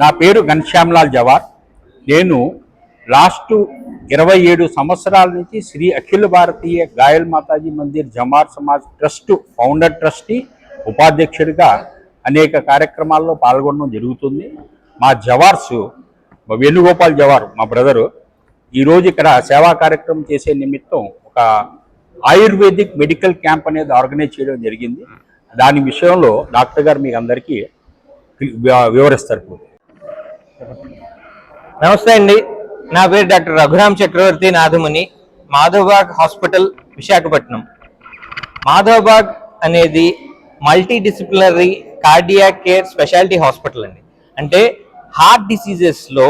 నా పేరు ఘనశ్యామ్లాల్ జవార్. నేను లాస్ట్ ఇరవై ఏడు సంవత్సరాల నుంచి Shri Akhil Bharatiya Gayal Mataji Mandir Jamar Samaj trust founder trustee ఉపాధ్యక్షుడిగా అనేక కార్యక్రమాల్లో పాల్గొనడం జరుగుతుంది. మా జవార్స్ మా వేణుగోపాల్ జవార్ మా బ్రదరు ఈరోజు ఇక్కడ సేవా కార్యక్రమం చేసే నిమిత్తం ఒక ఆయుర్వేదిక్ మెడికల్ క్యాంప్ అనేది ఆర్గనైజ్ చేయడం జరిగింది. దాని విషయంలో డాక్టర్ గారు మీకు అందరికీ వివరిస్తారు ఇప్పుడు. నమస్తే అండి. నా పేరు డాక్టర్ రఘురామ్ చక్రవర్తి నాథముని మాధవబాగ్ హాస్పిటల్ విశాఖపట్నం. మాధవబాగ్ అనేది multi disciplinary cardiac care speciality hospital అండి. అంటే హార్ట్ డిసీజెస్లో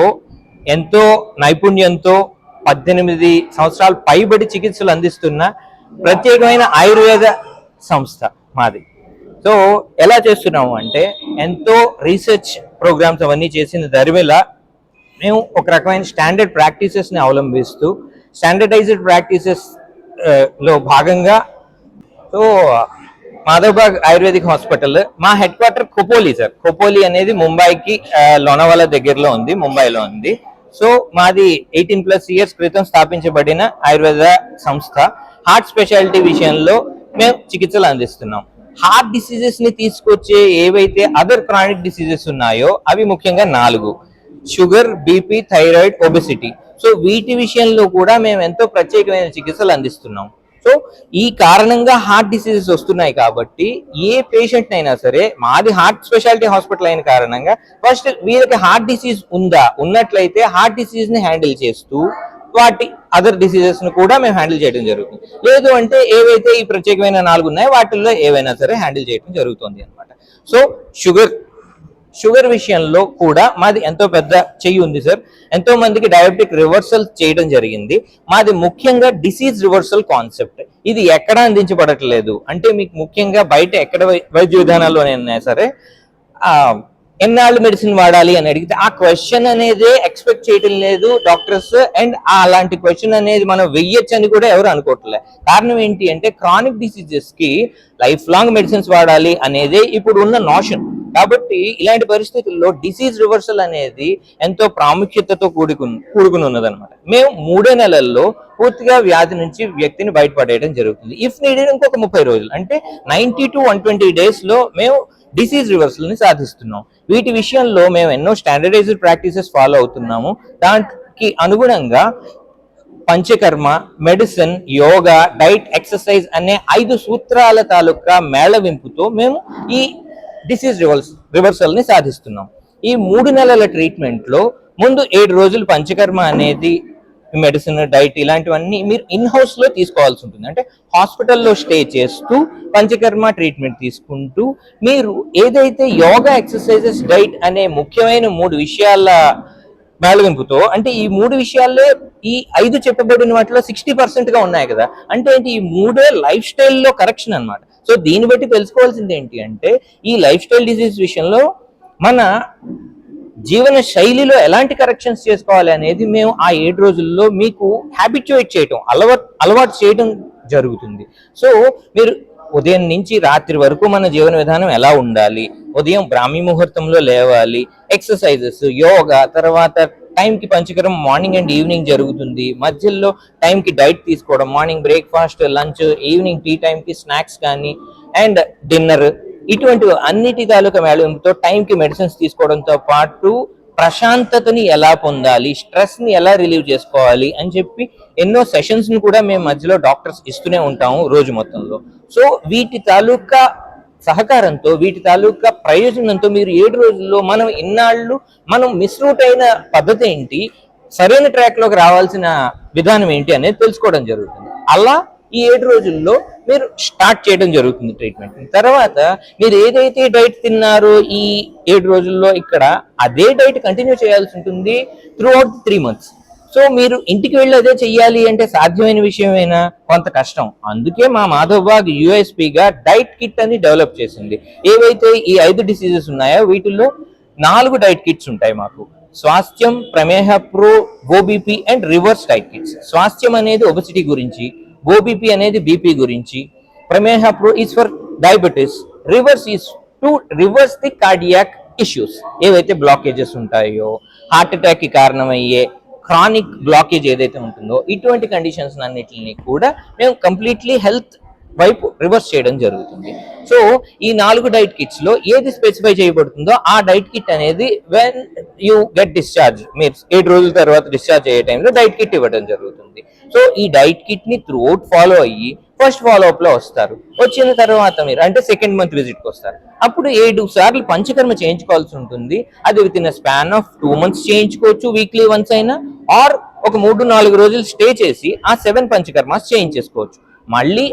ఎంతో నైపుణ్యంతో పద్దెనిమిది సంవత్సరాలు పైబడి చికిత్సలు అందిస్తున్న ప్రత్యేకమైన ఆయుర్వేద సంస్థ మాది. సో ఎలా చేస్తున్నాము అంటే ఎంతో రీసెర్చ్ ప్రోగ్రామ్స్ అవన్నీ చేసిన దరివేళ మేము ఒక రకమైన స్టాండర్డ్ ప్రాక్టీసెస్ని అవలంబిస్తూ స్టాండర్డైజ్డ్ ప్రాక్టీసెస్ uh, లో భాగంగా సో మాధవబాగ్ ఆయుర్వేదిక్ హాస్పిటల్ మా head quarter Khopoli sir Khopoli అనేది ముంబైకి uh, లోనవాలా దగ్గరలో ఉంది ముంబైలో ఉంది. సో మాది ఎయిటీన్ ప్లస్ ఇయర్స్ క్రితం స్థాపించబడిన ఆయుర్వేద సంస్థ. హార్ట్ స్పెషాలిటీ విషయంలో మేము చికిత్సలు అందిస్తున్నాం. హార్ట్ డిసీజెస్ని తీసుకొచ్చే ఏవైతే అదర్ క్రానిక్ డిసీజెస్ ఉన్నాయో అవి ముఖ్యంగా నాలుగు. Sugar BP thyroid obesity. So వీటి విషయంలో కూడా మేము ఎంతో ప్రత్యేకమైన చికిత్సలు అందిస్తున్నాం. సో ఈ కారణంగా హార్ట్ డిసీజెస్ వస్తున్నాయి కాబట్టి ఏ పేషెంట్ అయినా సరే మాది హార్ట్ స్పెషాలిటీ హాస్పిటల్ అయిన కారణంగా ఫస్ట్ వీళ్ళకి హార్ట్ డిసీజ్ ఉందా? ఉన్నట్లయితే హార్ట్ డిసీజ్ని హ్యాండిల్ చేస్తూ వాటి అదర్ డిసీజెస్ను కూడా మేము హ్యాండిల్ చేయడం జరుగుతుంది. లేదు అంటే ఏవైతే ఈ ప్రత్యేకమైన నాలుగు ఉన్నాయో వాటిల్లో ఏవైనా సరే హ్యాండిల్ చేయడం జరుగుతుంది అన్నమాట. సో షుగర్ షుగర్ విషయంలో కూడా మాది ఎంతో పెద్ద చెయ్యి ఉంది సార్. ఎంతో మందికి డయాబెటిక్ రివర్సల్ చేయడం జరిగింది. మాది ముఖ్యంగా డిసీజ్ రివర్సల్ కాన్సెప్ట్ ఇది ఎక్కడ అందించబడట్లేదు? అంటే మీకు ముఖ్యంగా బయట ఎక్కడ వై- వైద్య విధానాల్లోనైనా సరే ఎన్నాళ్ళు మెడిసిన్ వాడాలి అని అడిగితే ఆ క్వశ్చన్ అనేది ఎక్స్పెక్ట్ చేయటం లేదు డాక్టర్స్ అండ్ అలాంటి క్వశ్చన్ అనేది మనం వెయ్యొచ్చు అని కూడా ఎవరు అనుకోవట్లే. కారణం ఏంటి అంటే క్రానిక్ డిసీజెస్కి లైఫ్ లాంగ్ మెడిసిన్స్ వాడాలి అనేది ఇప్పుడు ఉన్న నోషన్ కాబట్టి ఇలాంటి పరిస్థితుల్లో డిసీజ్ రివర్సల్ అనేది ఎంతో ప్రాముఖ్యతతో కూడుకుని కూడుకుని ఉన్నదన్నమాట మేము మూడే నెలల్లో పూర్తిగా వ్యాధి నుంచి వ్యక్తిని బయటపడేయడం జరుగుతుంది. ఇఫ్ నీడెడ్ ఇంకొక ముప్పై రోజులు. అంటే నైన్టీ టు వన్ ట్వంటీ డేస్లో మేము డిసీజ్ రివర్సల్ని సాధిస్తున్నాం. వీటి విషయంలో మేము ఎన్నో స్టాండర్డైజ్డ్ ప్రాక్టీసెస్ ఫాలో అవుతున్నాము. దానికి అనుగుణంగా panchakarma medicine yoga diet exercise అనే ఐదు సూత్రాల తాలూకా మేళవింపుతో మేము ఈ డిసీజ్ రివర్స్ రివర్సల్ని సాధిస్తున్నాం. ఈ మూడు నెలల ట్రీట్మెంట్లో ముందు ఏడు రోజులు పంచకర్మ అనేది మెడిసిన్ డైట్ ఇలాంటివన్నీ మీరు ఇన్ హౌస్లో తీసుకోవాల్సి ఉంటుంది. అంటే హాస్పిటల్లో స్టే చేస్తూ పంచకర్మ ట్రీట్మెంట్ తీసుకుంటూ మీరు ఏదైతే యోగా ఎక్సర్సైజెస్ డైట్ అనే ముఖ్యమైన మూడు విషయాల మేళవింపుతో అంటే ఈ మూడు విషయాలే ఈ ఐదు చెప్పబడిన వాటిలో సిక్స్టీ పర్సెంట్గా ఉన్నాయి కదా. అంటే ఏంటి? ఈ మూడే లైఫ్ స్టైల్లో కరెక్షన్ అనమాట సో దీన్ని బట్టి తెలుసుకోవాల్సింది ఏంటి అంటే ఈ లైఫ్ స్టైల్ డిసీజ్ విషయంలో మన జీవన శైలిలో ఎలాంటి కరెక్షన్స్ చేసుకోవాలి అనేది మేము ఆ ఏడు రోజుల్లో మీకు హ్యాబిట్యుయేట్ చేయటం అలవాటు అలవాటు చేయడం జరుగుతుంది. సో మీరు ఉదయం నుంచి రాత్రి వరకు మన జీవన విధానం ఎలా ఉండాలి? ఉదయం బ్రాహ్మీ ముహూర్తంలో లేవాలి ఎక్సర్సైజెస్ యోగా తర్వాత టైంకి పంచకరం మార్నింగ్ అండ్ ఈవినింగ్ జరుగుతుంది. మధ్యలో టైంకి డైట్ తీసుకోవడం morning breakfast lunch evening tea టైంకి స్నాక్స్ కానీ అండ్ డిన్నర్ ఇటువంటి అన్నిటి తాలూకా మేళవింపుతో టైంకి మెడిసిన్స్ తీసుకోవడంతో పాటు ప్రశాంతతని ఎలా పొందాలి స్ట్రెస్ని ఎలా రిలీవ్ చేసుకోవాలి అని చెప్పి ఎన్నో సెషన్స్ని కూడా మేము మధ్యలో డాక్టర్స్ ఇస్తూనే ఉంటాము రోజు మొత్తంలో. సో వీటి తాలూకా సహకారంతో వీటి తాలూకా ప్రయోజనంతో మీరు ఏడు రోజుల్లో మనం ఇన్నాళ్ళు మనం మిస్రూట్ అయిన పద్ధతి ఏంటి సరైన ట్రాక్లోకి రావాల్సిన విధానం ఏంటి అనేది తెలుసుకోవడం జరుగుతుంది. అలా ఈ ఏడు రోజుల్లో మీరు స్టార్ట్ చేయడం జరుగుతుంది ట్రీట్మెంట్ తర్వాత మీరు ఏదైతే డైట్ తిన్నారో ఈ ఏడు రోజుల్లో ఇక్కడ అదే డైట్ కంటిన్యూ చేయాల్సి ఉంటుంది throughout three months so మీరు ఇంటికి వెళ్ళి అదే చెయ్యాలి అంటే సాధ్యమైన విషయమైనా? కొంత కష్టం. అందుకే మా మాధవబాగ్ యుఎస్పిగా డైట్ కిట్ అని డెవలప్ చేసింది. ఏవైతే ఈ ఐదు డిసీజెస్ ఉన్నాయో వీటిల్లో నాలుగు డైట్ కిట్స్ ఉంటాయి మాకు. Swasthyam Prameha pro OBP and reverse diet kits Swasthyam అనేది ఒబసిటీ గురించి ఓబీపీ అనేది బీపీ గురించి. Prameha pro is for diabetes. Reverse is to reverse the cardiac issues. ఏవైతే బ్లాకేజెస్ ఉంటాయో హార్ట్ అటాక్కి కారణమయ్యే క్రానిక్ బ్లాకేజ్ ఏదైతే ఉంటుందో ఇటువంటి కండిషన్స్ అన్నిటిని కూడా మేము కంప్లీట్లీ హెల్త్ వైపు రివర్స్ చేయడం జరుగుతుంది. సో ఈ నాలుగు డైట్ కిట్స్లో ఏది స్పెసిఫై చేయబడుతుందో ఆ డైట్ కిట్ అనేది వెన్ యూ గెట్ డిశ్చార్జ్ మీరు ఏడు రోజుల తర్వాత డిశ్చార్జ్ అయ్యే టైంలో డైట్ కిట్ ఇవ్వడం జరుగుతుంది. సో ఈ డైట్ కిట్ని త్రూ అవుట్ ఫాలో అయ్యి ఫస్ట్ ఫాలో అప్లో వస్తారు. వచ్చిన తర్వాత మీరు అంటే సెకండ్ మంత్ విజిట్కి వస్తారు. అప్పుడు ఏడు సార్లు పంచకర్మ చేయించుకోవాల్సి ఉంటుంది. అది within span of two months చేయించుకోవచ్చు వీక్లీ వన్స్ అయినా ఆర్ ఒక మూడు నాలుగు రోజులు స్టే చేసి ఆ సెవెన్ పంచకర్మాస్ చేయించేసుకోవచ్చు. మళ్ళీ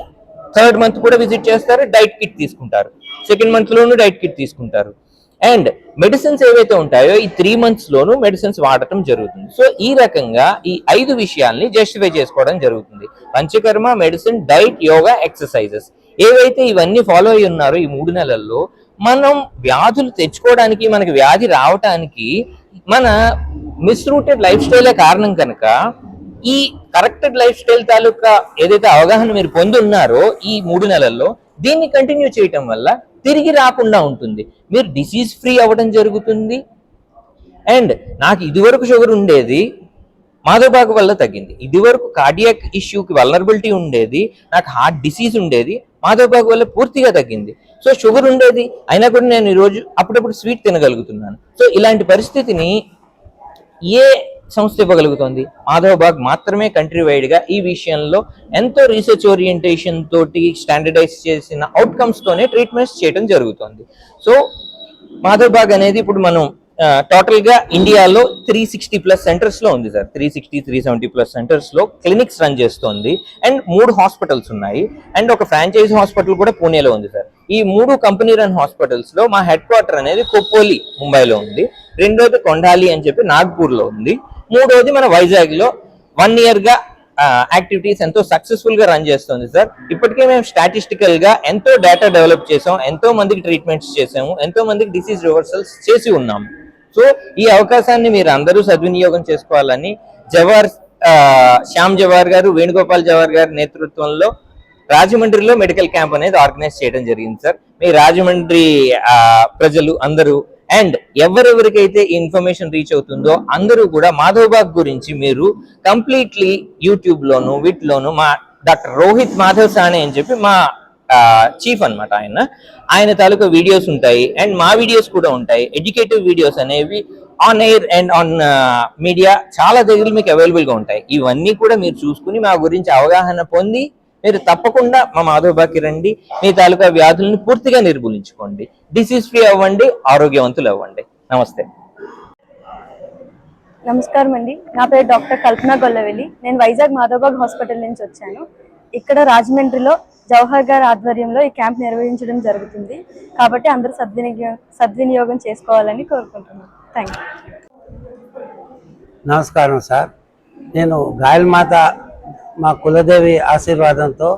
థర్డ్ మంత్ కూడా విజిట్ చేస్తారు డైట్ కిట్ తీసుకుంటారు. సెకండ్ మంత్లోనూ డైట్ కిట్ తీసుకుంటారు. అండ్ మెడిసిన్స్ ఏవైతే ఉంటాయో ఈ త్రీ మంత్స్లోనూ మెడిసిన్స్ వాడటం జరుగుతుంది. సో ఈ రకంగా ఈ ఐదు విషయాల్ని జస్టిఫై చేసుకోవడం జరుగుతుంది. Panchakarma medicine diet yoga exercises. ఏవైతే ఇవన్నీ ఫాలో అయి ఉన్నారో ఈ మూడు నెలల్లో మనం వ్యాధులు తెచ్చుకోవడానికి మనకి వ్యాధి రావటానికి మన మిస్రూటెడ్ లైఫ్ స్టైలే కారణం కనుక ఈ కరెక్టెడ్ లైఫ్ స్టైల్ తాలూకా ఏదైతే అవగాహన మీరు పొందున్నారో ఈ మూడు నెలల్లో దీన్ని కంటిన్యూ చేయటం వల్ల తిరిగి రాకుండా ఉంటుంది. మీరు డిసీజ్ ఫ్రీ అవ్వడం జరుగుతుంది. అండ్ నాకు ఇదివరకు షుగర్ ఉండేది మాధవబాగు వల్ల తగ్గింది. ఇదివరకు కార్డియాక్ ఇష్యూకి వలనరబిలిటీ ఉండేది నాకు హార్ట్ డిసీజ్ ఉండేది మాధవబాగు వల్ల పూర్తిగా తగ్గింది. సో షుగర్ ఉండేది అయినా కూడా నేను ఈరోజు అప్పుడప్పుడు స్వీట్ తినగలుగుతున్నాను. సో ఇలాంటి పరిస్థితిని ఏ సంస్థ ఇవ్వగలుగుతుంది మాధవబాగ్ మాత్రమే కంట్రీ వైడ్గా ఈ విషయంలో ఎంతో రీసెర్చ్ ఓరియంటేషన్ తోటి స్టాండర్డైజ్ చేసిన అవుట్కమ్స్తోనే ట్రీట్మెంట్స్ చేయడం జరుగుతుంది. సో మాధవబాగ్ అనేది ఇప్పుడు మనం టోటల్గా ఇండియాలో త్రీ సిక్స్టీ ప్లస్ సెంటర్స్లో ఉంది sir. Three sixty three seventy plus సెంటర్స్లో క్లినిక్స్ రన్ చేస్తుంది. అండ్ మూడు హాస్పిటల్స్ ఉన్నాయి. అండ్ ఒక ఫ్రాంచైజ్ హాస్పిటల్ కూడా పూణేలో ఉంది సార్. ఈ మూడు కంపెనీ రన్ హాస్పిటల్స్లో మా హెడ్ క్వార్టర్ అనేది కొప్పోలి ముంబైలో ఉంది. రెండోది కొండాలి అని చెప్పి నాగ్పూర్లో ఉంది. మూడోది మన వైజాగ్లో వన్ ఇయర్గా యాక్టివిటీస్ ఎంతో సక్సెస్ఫుల్గా రన్ చేస్తుంది సార్ ఇప్పటికే మేము స్టాటిస్టికల్గా ఎంతో డేటా డెవలప్ చేసాం ఎంతో మందికి ట్రీట్మెంట్స్ చేసాము ఎంతో మందికి డిసీజ్ రివర్సల్స్ చేసి ఉన్నాము సో ఈ అవకాశాన్ని మీరు అందరూ సద్వినియోగం చేసుకోవాలని జవహర్ శ్యామ్ జవహర్ గారు వేణుగోపాల్ జవహర్ గారి నేతృత్వంలో రాజమండ్రిలో మెడికల్ క్యాంప్ అనేది ఆర్గనైజ్ చేయడం జరిగింది సార్. మీ రాజమండ్రి ప్రజలు అందరూ అండ్ ఎవరెవరికైతే ఈ ఇన్ఫర్మేషన్ రీచ్ అవుతుందో అందరూ కూడా మాధవ్బాగ్ గురించి మీరు కంప్లీట్లీ యూట్యూబ్లోను వీటిలోను మా డాక్టర్ రోహిత్ మాధవ్ సానే అని చెప్పి మా చీఫ్ అన్నమాట ఆయన. ఆయన తాలూకా వీడియోస్ ఉంటాయి అండ్ మా వీడియోస్ కూడా ఉంటాయి. ఎడ్యుకేటివ్ వీడియోస్ అనేవి on air and on media చాలా దగ్గర మీకు అవైలబుల్గా ఉంటాయి. ఇవన్నీ కూడా మీరు చూసుకుని మా గురించి అవగాహన పొంది మీరు తప్పకుండా మా మాధవబాకి రండి మీ తాలూకా వ్యాధులను పూర్తిగా నిర్మూలించుకోండి. డిసీజ్ ఫ్రీ అవ్వండి ఆరోగ్యవంతులు అవ్వండి. నమస్తే. నమస్కారం అండి. నా పేరు డాక్టర్ కల్పన గొల్లవెల్లి. నేను వైజాగ్ మాధవబాగ్ హాస్పిటల్ నుంచి వచ్చాను. ఇక్కడ రాజమండ్రిలో జవహర్ గారి ఆధ్వర్యంలో ఈ క్యాంప్ నిర్వహించడం జరుగుతుంది. కాబట్టి అందరూ సద్వినియోగం సద్వినియోగం చేసుకోవాలని కోరుకుంటున్నాను. థ్యాంక్ యూ నమస్కారం సార్. నేను గాయలమాత మా కులదేవి ఆశీర్వాదంతో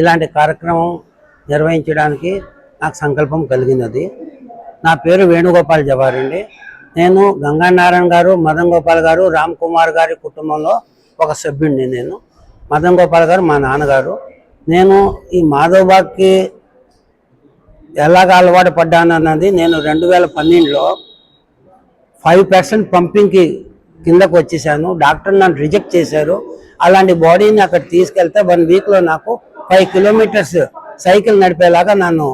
ఇలాంటి కార్యక్రమం నిర్వహించడానికి నాకు సంకల్పం కలిగినది నా పేరు వేణుగోపాల్ జవార్ అండి. నేను గంగానారాయణ గారు మదన్ గోపాల్ గారు రామ్ కుమార్ గారి కుటుంబంలో ఒక సభ్యుడిని నేను. మదన్ గోపాల్ గారు మా నాన్నగారు. నేను ఈ మాధవబాగ్కి ఎలాగ అలవాటు పడ్డానన్నది నేను రెండు వేల పన్నెండులో ఫైవ్ పర్సెంట్ పంపింగ్కి కిందకు వచ్చేసాను. డాక్టర్ నన్ను రిజెక్ట్ చేశారు. అలాంటి బాడీని అక్కడ తీసుకెళ్తే వన్ వీక్లో నాకు ఫైవ్ కిలోమీటర్స్ సైకిల్ నడిపేలాగా నన్ను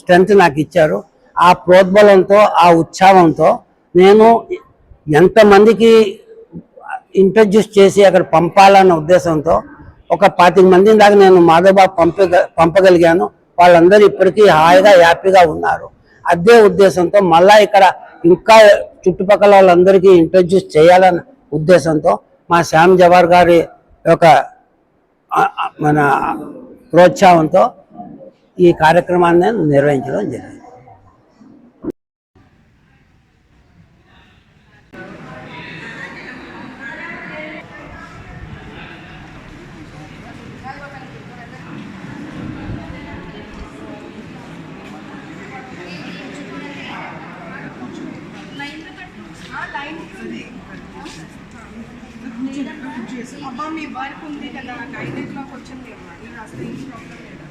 స్ట్రెంత్ నాకు ఇచ్చారు. ఆ ప్రోద్బలంతో ఆ ఉత్సాహంతో నేను ఎంతమందికి ఇంట్రడ్యూస్ చేసి అక్కడ పంపాలన్న ఉద్దేశంతో ఒక పాతిక మంది దాకా నేను మాధవబాబు పంప పంపగలిగాను. వాళ్ళందరూ ఇప్పటికీ హాయిగా హ్యాపీగా ఉన్నారు. అదే ఉద్దేశంతో మళ్ళా ఇక్కడ ఇంకా చుట్టుపక్కల వాళ్ళందరికీ ఇంట్రడ్యూస్ చేయాలన్న ఉద్దేశంతో మా శ్యామ్ జవార్ గారి యొక్క మన ప్రోత్సాహంతో ఈ కార్యక్రమాన్ని నిర్వహించడం జరిగింది. అబ్బా మీ వర్క్ ఉంది కదా నైన్ ఓ క్లాక్ వచ్చింది అమ్మా నేను అసలు ఈ ప్రాబ్లం లేదా